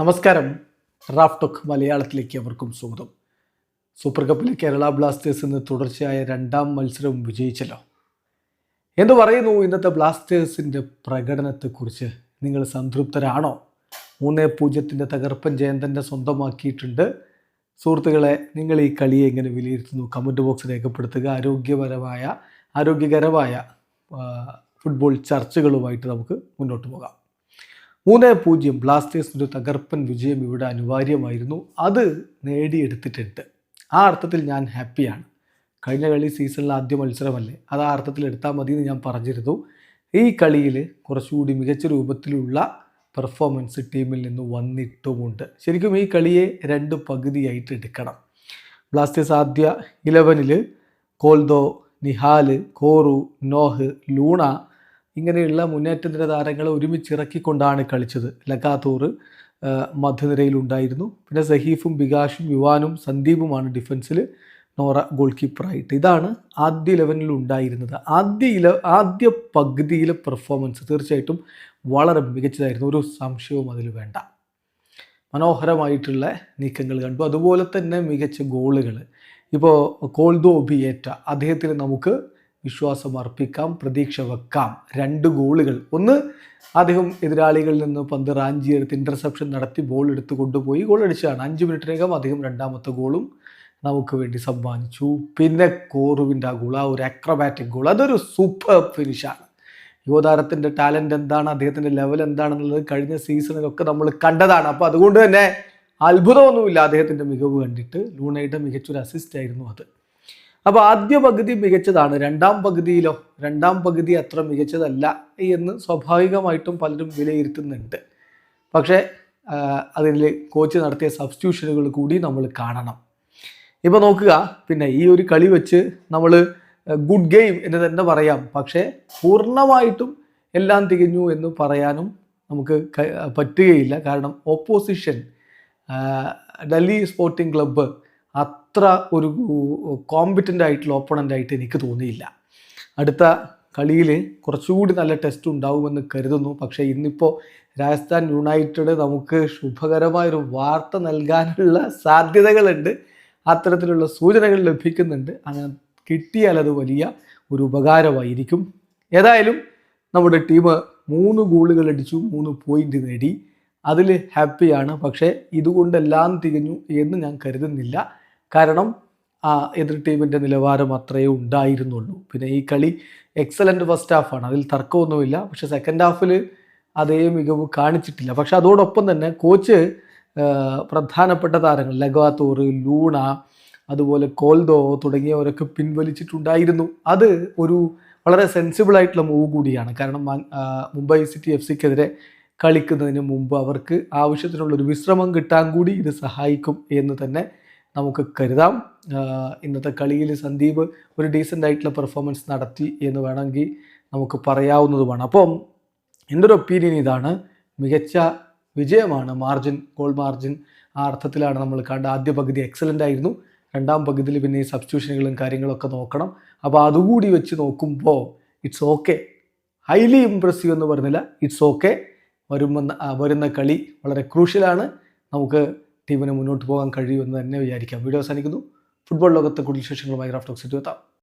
നമസ്കാരം. Raf talk മലയാളത്തിലേക്ക് അവർക്കും സ്വാഗതം. സൂപ്പർ കപ്പിൽ കേരള ബ്ലാസ്റ്റേഴ്സ് ഇന്ന് തുടർച്ചയായ രണ്ടാം മത്സരവും വിജയിച്ചല്ലോ. എന്ന് പറയുന്നു ഇന്നത്തെ ബ്ലാസ്റ്റേഴ്സിന്റെ പ്രകടനത്തെക്കുറിച്ച്? നിങ്ങൾ സംതൃപ്തരാണോ? മൂന്ന് പൂജ്യത്തിന്റെ തകർപ്പൻ ജയം സ്വന്തമാക്കിയിട്ടുണ്ട്. സുഹൃത്തുക്കളെ നിങ്ങൾ ഈ കളിയെ എങ്ങനെ വിലയിരുത്തുന്നു? കമന്റ് ബോക്സ് രേഖപ്പെടുത്തുക. ആരോഗ്യപരമായ ആരോഗ്യകരമായ ഫുട്ബോൾ ചർച്ചകളുമായിട്ട് നമുക്ക് മുന്നോട്ട് പോകാം. മൂന്ന് പൂജ്യം ബ്ലാസ്റ്റേഴ്സിന്റെ തകർപ്പൻ വിജയം ഇവിടെ അനിവാര്യമായിരുന്നു. അത് നേടിയെടുത്തിട്ടുണ്ട്. ആ അർത്ഥത്തിൽ ഞാൻ ഹാപ്പിയാണ്. കഴിഞ്ഞ കളി സീസണിലെ ആദ്യ മത്സരമല്ലേ? അത് ആ അർത്ഥത്തിൽ എടുത്താൽ മതി എന്ന് ഞാൻ പറഞ്ഞിരുന്നു. ഈ കളിയിൽ കുറച്ചുകൂടി മികച്ച രൂപത്തിലുള്ള പെർഫോമൻസ് ടീമിൽ നിന്ന് വന്നിട്ടുമുണ്ട്. ശരിക്കും ഈ കളിയെ രണ്ട് പകുതിയായിട്ട് എടുക്കണം. ബ്ലാസ്റ്റേഴ്സ് ആദ്യ ഇലവനിൽ Koldo Nihal Korou Noah Luna ഇങ്ങനെയുള്ള മുന്നേറ്റത്തിന്റെ താരങ്ങളെ ഒരുമിച്ച് ഇറക്കിക്കൊണ്ടാണ് കളിച്ചത് ലഗാത്തൂർ മധ്യനിരയിലുണ്ടായിരുന്നു. പിന്നെ സഹീഫും ബികാഷും യുവാനും സന്ദീപുമാണ് ഡിഫൻസിൽ നോറ ഗോൾ കീപ്പറായിട്ട് ഇതാണ് ആദ്യ ഇലവനിൽ ഉണ്ടായിരുന്നത്. ആദ്യ ഇല ആദ്യ പകുതിയിലെ പെർഫോമൻസ് തീർച്ചയായിട്ടും വളരെ മികച്ചതായിരുന്നു. ഒരു സംശയവും അതിൽ വേണ്ട. മനോഹരമായിട്ടുള്ള നീക്കങ്ങൾ കണ്ടു. അതുപോലെ തന്നെ മികച്ച ഗോളുകൾ ഇപ്പോൾ കോൾദോ ഒബിയേറ്റ അദ്ദേഹത്തിന് നമുക്ക് വിശ്വാസം അർപ്പിക്കാം പ്രതീക്ഷ വെക്കാം. രണ്ട് ഗോളുകൾ. ഒന്ന് അദ്ദേഹം എതിരാളികളിൽ നിന്ന് പന്ത് റാഞ്ചിയെടുത്ത് ഇന്റർസെപ്ഷൻ നടത്തി ബോൾ എടുത്ത് കൊണ്ടുപോയി ഗോൾ അടിച്ചതാണ്. അഞ്ച് മിനിറ്റിനകം അദ്ദേഹം രണ്ടാമത്തെ ഗോളും നമുക്ക് വേണ്ടി സമ്മാനിച്ചു. പിന്നെ കോറുവിന്റെ ആ ഗോൾ ആ ഒരു അക്രബാറ്റിക് ഗോൾ അതൊരു സൂപ്പർ ഫിനിഷാണ് യുവതാരത്തിന്റെ ടാലന്റ് എന്താണ് അദ്ദേഹത്തിന്റെ ലെവൽ എന്താണെന്നുള്ളത് കഴിഞ്ഞ സീസണിലൊക്കെ നമ്മൾ കണ്ടതാണ്. അപ്പോൾ അതുകൊണ്ട് തന്നെ അത്ഭുതമൊന്നുമില്ല അദ്ദേഹത്തിന്റെ മികവ് കണ്ടിട്ട്. ലൂണയുടെ മികച്ചൊരു അസിസ്റ്റ് ആയിരുന്നു അത്. അപ്പോൾ ആദ്യ പകുതി മികച്ചതാണ്. രണ്ടാം പകുതിയിലോ രണ്ടാം പകുതി അത്ര മികച്ചതല്ല എന്ന് സ്വാഭാവികമായിട്ടും പലരും വിലയിരുത്തുന്നുണ്ട്. പക്ഷേ അതിൽ കോച്ച് നടത്തിയ സബ്സ്റ്റിറ്റ്യൂഷനുകൾ കൂടി നമ്മൾ കാണണം. ഇപ്പോൾ നോക്കുക പിന്നെ ഈ ഒരു കളി വെച്ച് നമ്മൾ ഗുഡ് ഗെയിം എന്ന് തന്നെ പറയാം. പക്ഷേ പൂർണമായിട്ടും എല്ലാം തികഞ്ഞു എന്ന് പറയാനും നമുക്ക് പറ്റുകയില്ല. കാരണം ഓപ്പോസിഷൻ ഡൽഹി സ്പോർട്ടിംഗ് ക്ലബ്ബ് അത്ര ഒരു കോമ്പറ്റന്റ് ആയിട്ടുള്ള ഓപ്പണന്റ് ആയിട്ട് എനിക്ക് തോന്നിയില്ല. അടുത്ത കളിയിൽ കുറച്ചുകൂടി നല്ല ടെസ്റ്റ് ഉണ്ടാവുമെന്ന് കരുതുന്നു. പക്ഷേ ഇന്നിപ്പോൾ രാജസ്ഥാൻ യുണൈറ്റഡ് നമുക്ക് ശുഭകരമായൊരു വാർത്ത നൽകാനുള്ള സാധ്യതകളുണ്ട്. അത്തരത്തിലുള്ള സൂചനകൾ ലഭിക്കുന്നുണ്ട്. അങ്ങനെ കിട്ടിയാൽ അത് വലിയ ഒരു ഉപകാരമായിരിക്കും. ഏതായാലും നമ്മുടെ ടീം മൂന്ന് ഗോളുകൾ അടിച്ചു മൂന്ന് പോയിന്റ് നേടി. അതിൽ ഹാപ്പിയാണ് പക്ഷേ ഇതുകൊണ്ടെല്ലാം തികഞ്ഞു എന്ന് ഞാൻ കരുതുന്നില്ല. കാരണം ആ എതിർ ടീമിന്റെ നിലവാരം അത്രയേ ഉണ്ടായിരുന്നുള്ളൂ. പിന്നെ ഈ കളി എക്സലന്റ് ഫസ്റ്റ് ഹാഫാണ് അതിൽ തർക്കമൊന്നുമില്ല. പക്ഷെ സെക്കൻഡ് ഹാഫിൽ അതേ മികവ് കാണിച്ചിട്ടില്ല. പക്ഷെ അതോടൊപ്പം തന്നെ കോച്ച് പ്രധാനപ്പെട്ട താരങ്ങൾ ലഗാത്തോർ ലൂണ അതുപോലെ കോൽദോ തുടങ്ങിയവരൊക്കെ പിൻവലിച്ചിട്ടുണ്ടായിരുന്നു. അത് ഒരു വളരെ സെൻസിബിൾ ആയിട്ടുള്ള മൂവ് കൂടിയാണ്. കാരണം മുംബൈ സിറ്റി എഫ് സിക്കെതിരെ കളിക്കുന്നതിന് മുമ്പ് അവർക്ക് ആവശ്യത്തിനുള്ളൊരു വിശ്രമം കിട്ടാൻ കൂടി ഇത് സഹായിക്കും എന്ന് തന്നെ നമുക്ക് കരുതാം. ഇന്നത്തെ കളിയിൽ സന്ദീപ് ഒരു ഡീസന്റ് ആയിട്ടുള്ള പെർഫോമൻസ് നടത്തി എന്ന് വേണമെങ്കിൽ നമുക്ക് പറയാവുന്നതുമാണ്. അപ്പം എന്റെ ഒരു ഒപ്പീനിയൻ ഇതാണ്. മികച്ച വിജയമാണ് മാർജിൻ ഗോൾ മാർജിൻ ആ അർത്ഥത്തിലാണ് നമ്മൾ കണ്ട ആദ്യ പകുതി എക്സലന്റ് ആയിരുന്നു. രണ്ടാം പകുതിയിൽ പിന്നെ ഈ സബ്സ്റ്റിറ്റ്യൂഷനുകളും കാര്യങ്ങളൊക്കെ നോക്കണം. അപ്പോൾ അതുകൂടി വെച്ച് നോക്കുമ്പോൾ ഇറ്റ്സ് ഓക്കെ ഹൈലി ഇംപ്രസീവ് എന്ന് പറഞ്ഞില്ല. ഇറ്റ്സ് ഓക്കെ വരുമെന്ന വരുന്ന കളി വളരെ ക്രൂഷ്യലാണ് നമുക്ക് ടീമിന് മുന്നോട്ട് പോകാൻ കഴിയുമെന്ന് തന്നെ വിചാരിക്കാം. വീഡിയോ അവസാനിക്കുന്നു. ഫുട്ബോൾ ലോകത്തെ കൂടുതൽ വിശേഷങ്ങളുമായി റാഫ്റ്റോക്സ് എത്താം